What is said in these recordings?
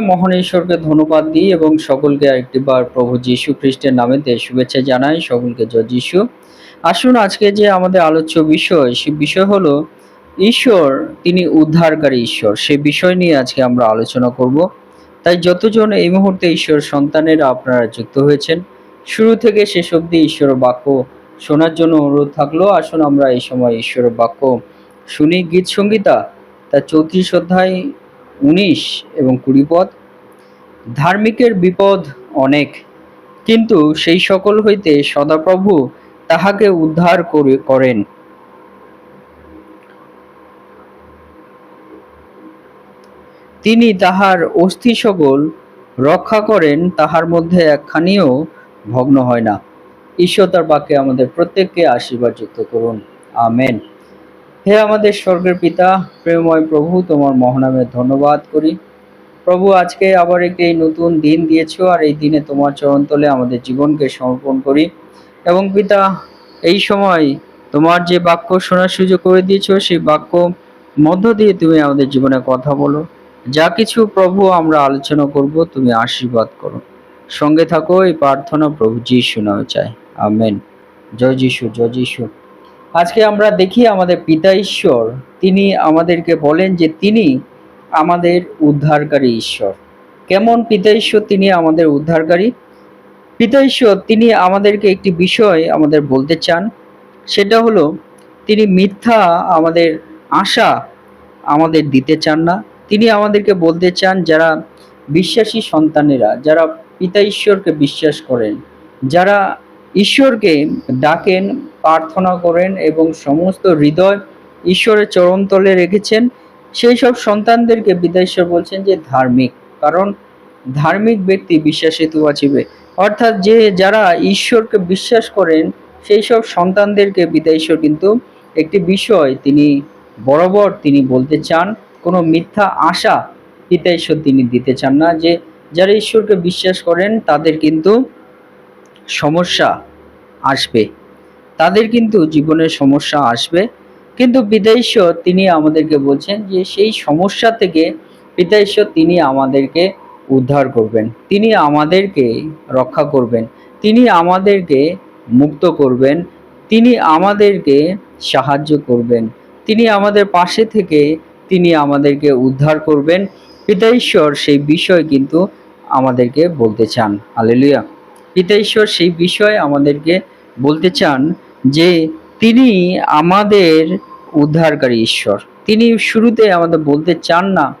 মহান ঈশ্বরকে ধন্যবাদ দিই এবং সকলকে আরেকটিবার প্রভু যীশু খ্রিস্টের নামে নামেতে শুভেচ্ছা জানাই, সকলকে জয় যীশু। আসুন আজকে যে আমাদের আলোচ্য বিষয়, সে বিষয় হলো ঈশ্বর, তিনি উদ্ধারকারী ঈশ্বর। সে বিষয় নিয়ে আজকে আমরা আলোচনা করব। তাই যতজন এই মুহূর্তে ঈশ্বর সন্তানেরা আপনারা যুক্ত হয়েছেন, শুরু থেকে শেষ অবধি ঈশ্বর বাক্য শোনার জন্য অনুরোধ থাকল। আসুন আমরা এই সময় ঈশ্বরের বাক্য শুনি। গীত সঙ্গীতা তার চৌত্রিশ অধ্যায় উনিশ এবং কুড়ি পদ। ধার্মিকের বিপদ অনেক, কিন্তু সেই সকল হইতে সদাপ্রভু তাহাকে উদ্ধার করেন। তিনি তাহার অস্থি সকল রক্ষা করেন, তাহার মধ্যে একখানিও ভগ্ন হয় না। ঈশ্বর তার বাক্যে আমাদের প্রত্যেককে আশীর্বাদ যুক্ত করুন। আমেন। হে আমাদের স্বর্গের পিতা, প্রেমময় প্রভু, তোমার মহানামে ধন্যবাদ করি। প্রভু, আজকে আবার একটি নতুন দিন দিয়েছ, আর এই দিনে তোমার চরণতলে আমাদের জীবনকে সমর্পণ করি। এবং পিতা, এই সময় তোমার যে বাক্য শোনার সুযোগ করে দিয়েছ, সেই বাক্য মধ্য দিয়ে তুমি আমাদের জীবনে কথা বলো। যা কিছু প্রভু, আমরা আলোচনা করব, তুমি আশীর্বাদ করো। সঙ্গে থাকো, এই প্রার্থনা প্রভু যিশু নামে চাই। আমেন। জয় যিশু জয় যিশু। আজকে আমরা দেখি আমাদের পিতা ঈশ্বর। তিনি আমাদেরকে বলেন যে তিনি আমাদের উদ্ধারকারী ঈশ্বর। কেমন পিতা ঈশ্বর? তিনি আমাদের উদ্ধারকারী। পিতা ঈশ্বর, তিনি আমাদেরকে একটি বিষয় আমাদের বলতে চান। সেটা হলো, তিনি মিথ্যা আমাদের আশা আমাদের দিতে চান না। তিনি আমাদেরকে বলতে চান, যারা বিশ্বাসী সন্তানেরা, যারা পিতা ঈশ্বরকে বিশ্বাস করেন, যারা ঈশ্বরকে ডাকেন প্রার্থনা করেন এবং সমস্ত হৃদয় ঈশ্বরের চরণতলে রেখেছেন। সেই সব সন্তানদেরকে বিদাশ্বর বলছেন যে, ধার্মিক। কারণ ধার্মিক ব্যক্তি বিশ্বাসিত বাঁচিবে। অর্থাৎ যে যারা ঈশ্বরকে বিশ্বাস করেন, সেই সব সন্তানদেরকে বিদাশ্বর কিন্তু একটি বিষয় তিনি বরাবর তিনি বলতে চান, কোনো মিথ্যা আশা ঈশ্বর তিনি দিতে চান না। যে যারা ঈশ্বরকে বিশ্বাস করেন, তাদের কিন্তু সমস্যা আসবে। তাদের কিন্তু জীবনের সমস্যা আসবে। কিন্তু পিতা ঈশ্বর তিনি আমাদেরকে বলছেন যে, সেই সমস্যা থেকে পিতা ঈশ্বর তিনি আমাদেরকে উদ্ধার করবেন। তিনি আমাদেরকে রক্ষা করবেন। তিনি আমাদেরকে মুক্ত করবেন। তিনি আমাদেরকে সাহায্য করবেন। তিনি আমাদের পাশে থেকে তিনি আমাদেরকে উদ্ধার করবেন। পিতা ঈশ্বর সেই বিষয় কিন্তু আমাদেরকে বলতে চান। হালেলুয়া পিতা ঈশ্বর সেই বিষয় আমাদেরকে বলতে চান যে তিনি আমাদের উদ্ধারকারী ঈশ্বর। তিনি শুরুতে আমাদের বলতে চান না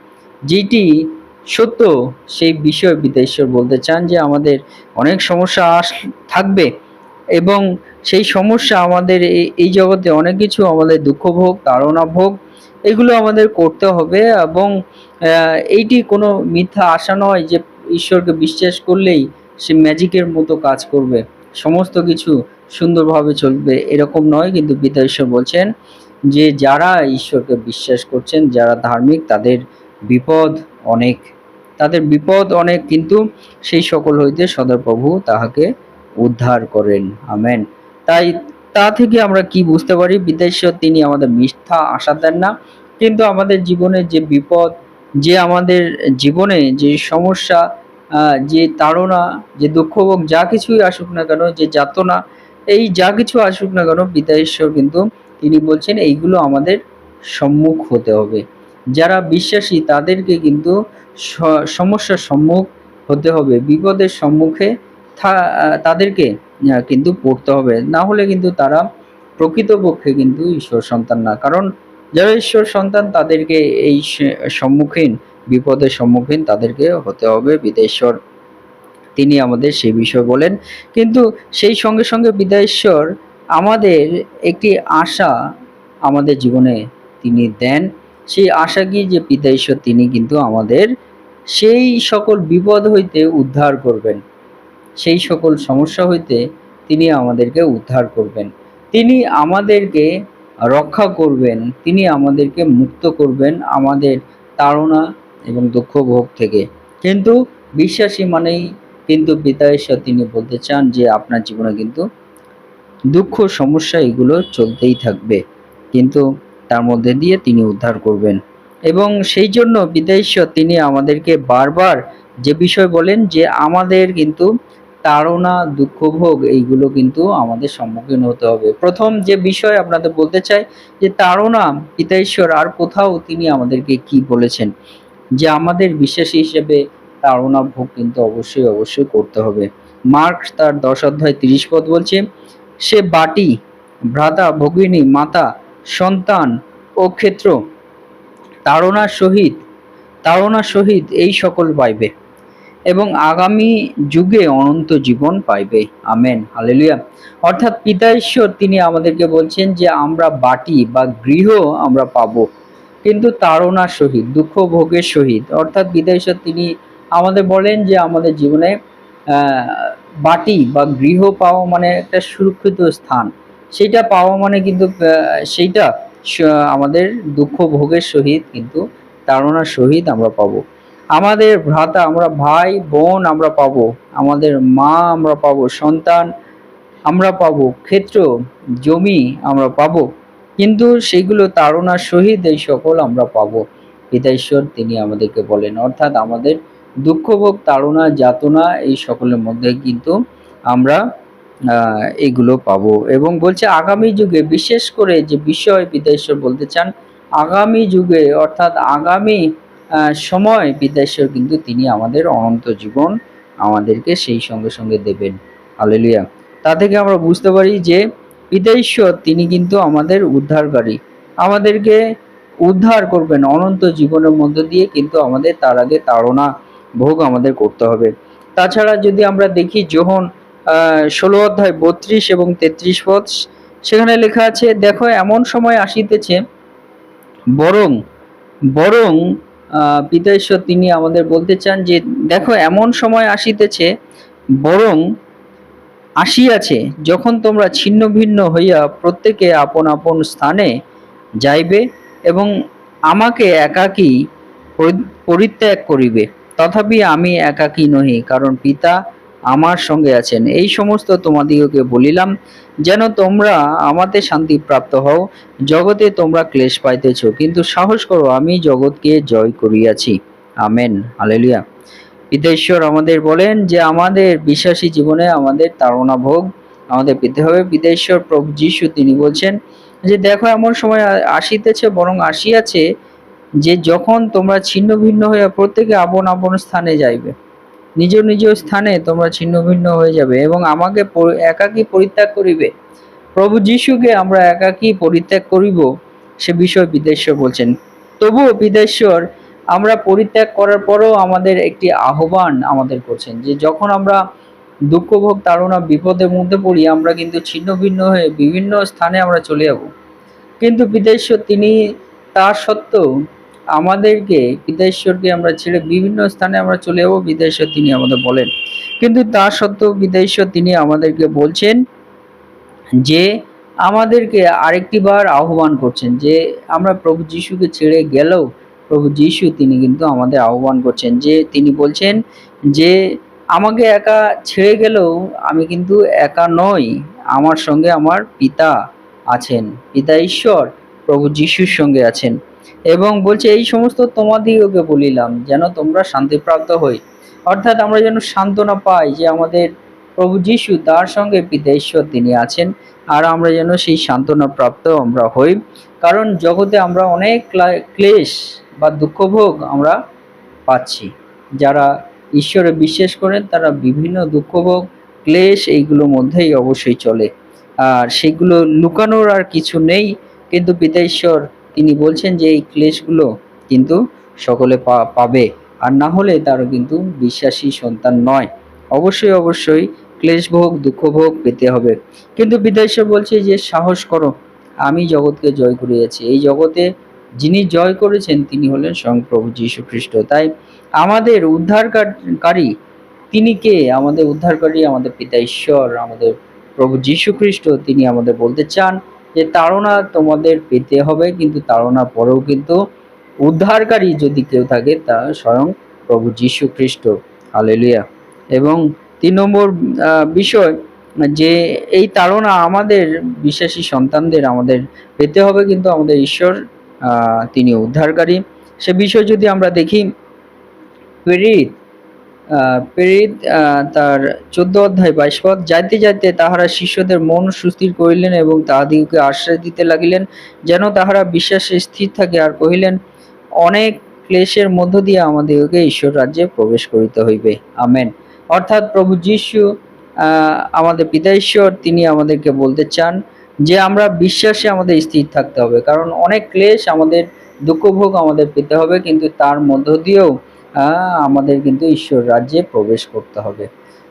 যেটি সত্য, সেই বিষয় পিতা ঈশ্বর বলতে চান যে আমাদের অনেক সমস্যা আস, থাকবে এবং সেই সমস্যা আমাদের এই- এই জগতে অনেক কিছু আমাদের দুঃখ ভোগ, তাড়না ভোগ, এগুলো আমাদের করতে হবে এবং এইটি কোনো মিথ্যা আশা নয় যে ঈশ্বরকে বিশ্বাস করলেই সে ম্যাজিকের মতো কাজ করবে। সমস্ত কিছু সুন্দরভাবে চলবে এরকম নয়, কিন্তু পিতা ঈশ্বর বলছেন যে যারা ঈশ্বরকে বিশ্বাস করছেন, যারা ধার্মিক, তাদের বিপদ অনেক। তাদের বিপদ অনেক, কিন্তু সেই সকল হইতে সদাপ্রভু তাহাকে উদ্ধার করেন। আমেন। তাই তা থেকে আমরা কি বুঝতে পারি? বিদেশ্বর তিনি আমাদের মিথ্যা আশা দেন না, কিন্তু আমাদের জীবনে যে বিপদ, যে আমাদের জীবনে যে সমস্যা যে তাড়না, যে দুঃখ ভোগ, যা কিছুই আসুক না কেন, যে যাতনা যা কিছু আসুক না কেন পিতা ঈশ্বর কিন্তু তিনি বলছেন, এইগুলো আমাদের সম্মুখ হতে হবে। যারা বিশ্বাসী, তাদেরকে কিন্তু সমস্যার সম্মুখ হতে হবে। বিপদের সম্মুখে তাদেরকে কিন্তু পড়তে হবে। না হলে কিন্তু তারা প্রকৃতপক্ষে কিন্তু ঈশ্বর সন্তান না। কারণ যারা ঈশ্বর সন্তান, তাদেরকে এই সম্মুখীন, বিপদের সম্মুখীন তাদেরকে হতে হবে। বিদেশ্বর তিনি আমাদের সেই বিষয় বলেন। কিন্তু সেই সঙ্গে সঙ্গে বিদায়েশ্বর আমাদের একটি আশা আমাদের জীবনে তিনি দেন। সেই আশা কি যে পিতা ঈশ্বর তিনি কিন্তু আমাদের সেই সকল বিপদ হইতে উদ্ধার করবেন। সেই সকল সমস্যা হইতে তিনি আমাদেরকে উদ্ধার করবেন। তিনি আমাদেরকে রক্ষা করবেন, তিনি আমাদেরকে মুক্ত করবেন আমাদের তাড়না এবং দুঃখ ভোগ থেকে। কিন্তু বিশ্বাসী মানেই কিন্তু পিতা ঈশ্বর তিনি বলতে চান যে আপনার জীবনে কিন্তু দুঃখ, সমস্যা এগুলো চলতেই থাকবে। কিন্তু তার মধ্যে দিয়ে তিনি উদ্ধার করবেন। এবং সেই জন্য বিদেশ্বর তিনি আমাদেরকে বারবার যে বিষয় বলেন যে আমাদের কিন্তু তাড়না, দুঃখভোগ এইগুলো কিন্তু আমাদের সম্মুখীন হতে হবে। প্রথম যে বিষয় আপনাদের বলতে চাই যে তাড়না, পিতা ঈশ্বর, আর কোথাও তিনি আমাদেরকে কি বলেছেন? যে আমাদের বিশ্বাসী হিসেবে তাড়না ভোগ কিন্তু অবশ্যই অবশ্যই করতে হবে। মার্ক তার দশ অধ্যায় তিরিশ পদ বলছে, সে বাটি, ভ্রাতা, ভগিনী, মাতা, সন্তান ও ক্ষেত্র তাড়নার সহিত তাড়নার সহিত এই সকল পাইবে এবং আগামী যুগে অনন্ত জীবন পাইবে। আমেন। হালেলুয়া। অর্থাৎ পিতা ঈশ্বর তিনি আমাদেরকে বলছেন যে, আমরা বাটি বা গৃহ আমরা পাবো, কিন্তু তাড়নার সহিত, দুঃখ ভোগের সহিত। অর্থাৎ পিতা ঈশ্বর তিনি আমাদের বলেন যে আমাদের জীবনে বাটি বা গৃহ পাওয়া মানে একটা সুরক্ষিত স্থান। সেইটা পাওয়া মানে কিন্তু সেইটা আমাদের দুঃখ ভোগের সহিত কিন্তু তাড়নার সহিত আমরা পাবো। আমাদের ভ্রাতা আমরা, ভাই, বোন আমরা পাবো। আমাদের মা আমরা পাবো। সন্তান আমরা পাবো। ক্ষেত্র, জমি আমরা পাবো। কিন্তু সেইগুলো তাড়নার সহিত এই সকল আমরা পাবো। পিতা ঈশ্বর, তিনি আমাদেরকে বলেন। অর্থাৎ আমাদের দুঃখভোগ, তাড়না, যাতনা, এই সকলের মধ্যে কিন্তু আমরা এগুলো পাবো। এবং বলছে আগামী যুগে, বিশেষ করে যে বিষয় পিতা ঈশ্বর বলতে চান, আগামী যুগে, অর্থাৎ আগামী সময় পিতা ঈশ্বর কিন্তু তিনি আমাদের অনন্ত জীবন আমাদেরকে সেই সঙ্গে সঙ্গে দেবেন। আলেলিয়া তা থেকে আমরা বুঝতে পারি যে পিতাঈশ্বর তিনি কিন্তু আমাদের উদ্ধারকারী। আমাদেরকে উদ্ধার করবেন অনন্ত জীবনের মধ্য দিয়ে কিন্তু আমাদের তার আগে তাড়না ভোগ আমাদের করতে হবে। তাছাড়া যদি আমরা দেখি যোহন ষোলো অধ্যায় বত্রিশ এবং তেত্রিশ পদ সেখানে লেখা আছে দেখো এমন সময় আসিতেছে বরং বরং আহ, পিতা ঈশ্বর তিনি আমাদের বলতে চান যে দেখো এমন সময় আসিতেছে বরং আসিয়াছে যখন তোমরা ছিন্ন ভিন্ন হইয়া প্রত্যেকে আপন আপন স্থানে যাইবে এবং আমাকে একাকী পরি- পরিত্যাগ করিবে। তথাপি আমি একাকী নহি, কারণ পিতা আমার সঙ্গে আছেন। এই সমস্ত তোমাদিগকে বলিলাম, যেন তোমরা আমাতে শান্তি প্রাপ্ত হও, জগতে তোমরা ক্লেশ পাইতেছ, কিন্তু সাহস করো, আমি জগৎকে জয় করিয়াছি। আমেন। হালেলুয়া। পিতা ঈশ্বর আমাদের বলেন যে, আমাদের বিশ্বাসী জীবনে আমাদের তাড়না ভোগ আমাদের পেতে হবে। পিতা ঈশ্বর প্রভু যিশু তিনি বলছেন যে, দেখো এমন সময় আসিতেছে, বরং আসিয়াছে যে যখন তোমরা ছিন্ন ভিন্ন হইয়া প্রত্যেকে আপন আপন স্থানে যাইবে, নিজ নিজ স্থানে তোমরা ছিন্ন ভিন্ন হয়ে যাবে এবং আমাকে একাকী পরিত্যাগ করিবে। প্রভু যিশুকে আমরা একাকী পরিত্যাগ করিব, সে বিষয়ে বিদেশ্বর বলছেন। তবুও বিদেশ্বর আমরা পরিত্যাগ করার পরেও আমাদের একটি আহ্বান আমাদের করছেন, যে যখন আমরা দুঃখ ভোগ তাড়না, বিপদের মধ্যে পড়ি, আমরা কিন্তু ছিন্ন ভিন্ন হয়ে বিভিন্ন স্থানে আমরা চলে যাব। কিন্তু পিতাশ্বর তিনি তার সত্ত্বেও আমাদেরকে পিতাশ্বরকে আমরা ছেড়ে বিভিন্ন স্থানে আমরা চলে যাব বিদেশ্বর তিনি আমাদের বলেন। কিন্তু তা সত্ত্বেও বিদেশ্বর তিনি আমাদেরকে বলছেন যে, আমাদেরকে আরেকটি বার আহ্বান করছেন যে, আমরা প্রভু যিশুকে ছেড়ে গেলেও প্রভু যিশু তিনি কিন্তু আমাদের আহ্বান করছেন যে, তিনি বলছেন যে, আমাকে একা ছেড়ে গেলেও আমি কিন্তু একা নই, আমার সঙ্গে আমার পিতা আছেন, পিতা ঈশ্বর প্রভু যিশুর সঙ্গে আছেন। এবং বলছে, এই সমস্ত তোমাদিগকে বলিলাম যেন তোমরা শান্তিপ্রাপ্ত হই। অর্থাৎ আমরা যেন সান্ত্বনা পাই যে আমাদের প্রভু যিশু তার সঙ্গে পিতা তিনি আছেন, আর আমরা যেন সেই সান্ত্বনা প্রাপ্ত আমরা হই। কারণ জগতে আমরা অনেক ক্লেশ বা দুঃখভোগ আমরা পাচ্ছি। যারা ঈশ্বরে বিশ্বাস করেন, তারা বিভিন্ন দুঃখভোগ, ক্লেশ এইগুলোর মধ্যেই অবশ্যই চলে। আর সেগুলো লুকানোর আর কিছু নেই, কিন্তু পিতা ঈশ্বর তিনি বলছেন যে এই ক্লেশগুলো কিন্তু সকলে পাবে। আর না হলে তারা কিন্তু বিশ্বাসী সন্তান নয়। অবশ্যই অবশ্যই ক্লেশভোগ, দুঃখভোগ পেতে হবে। কিন্তু ঈশ্বর বলছে যে, সাহস করো, আমি জগৎকে জয় করিয়াছি। এই জগতে যিনি জয় করেছেন, তিনি হলেন স্বয়ং প্রভু যীশু খ্রিস্ট তাই আমাদের উদ্ধারকারী, তিনি কে? আমাদের উদ্ধারকারী আমাদের পিতা ঈশ্বর, আমাদের প্রভু যীশু খ্রিস্ট তিনি আমাদের বলতে চান যে তাড়না তোমাদের পেতে হবে, কিন্তু তাড়নার পরেও কিন্তু উদ্ধারকারী যদি কেউ থাকে, তা স্বয়ং প্রভু যীশু খ্রিস্ট। হালেলুয়া। এবং তিন নম্বর বিষয়, যে এই তাড়না আমাদের বিশ্বাসী সন্তানদের আমাদের পেতে হবে, কিন্তু আমাদের ঈশ্বর তিনি উদ্ধারকারী। সে বিষয় যদি আমরা দেখি, প্রেরিত প্রেরিত তার চোদ্দ অধ্যায় বাইশ পদ, যাইতে যাইতে তাহারা শিষ্যদের মন সুস্থির করিলেন এবং তাহাদিগকে আশ্বাস দিতে লাগিলেন, যেন তাহারা বিশ্বাসে স্থির থাকে আর কহিলেন, অনেক ক্লেশের মধ্য দিয়ে আমাদেরকে ঈশ্বর রাজ্যে প্রবেশ করিতে হইবে। আমেন। অর্থাৎ প্রভু যিশু আমাদের পিতা ঈশ্বর, তিনি আমাদেরকে বলতে চান যে, আমরা বিশ্বাসে আমাদের স্থির থাকতে হবে। কারণ অনেক ক্লেশ আমাদের দুঃখভোগ আমাদের পেতে হবে, কিন্তু তার মধ্য দিয়েও আমাদের কিন্তু ঈশ্বর রাজ্যে প্রবেশ করতে হবে।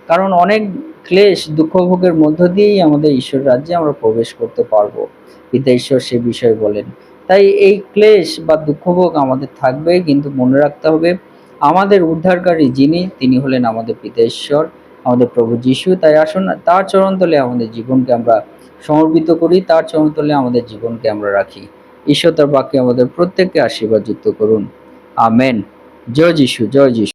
কারণ অনেক ক্লেশ দুঃখভোগের মধ্য দিয়েই আমাদের ঈশ্বর রাজ্যে আমরা প্রবেশ করতে পারব। পিতা ঈশ্বর সে বিষয়ে বলেন। তাই এই ক্লেশ বা দুঃখভোগ আমাদের থাকবে, কিন্তু মনে রাখতে হবে, আমাদের উদ্ধারকারী যিনি, তিনি হলেন আমাদের পিতা ঈশ্বর, আমাদের প্রভু যিশু। তাই আসুন, তার চরণতলে আমাদের জীবনকে আমরা সমর্পিত করি, তার চরণতলে আমাদের জীবনকে আমরা রাখি। ঈশ্বর তার বাক্যে আমাদের প্রত্যেককে আশীর্বাদ যুক্ত করুন। আমেন। জয় যিশু জয় যিশু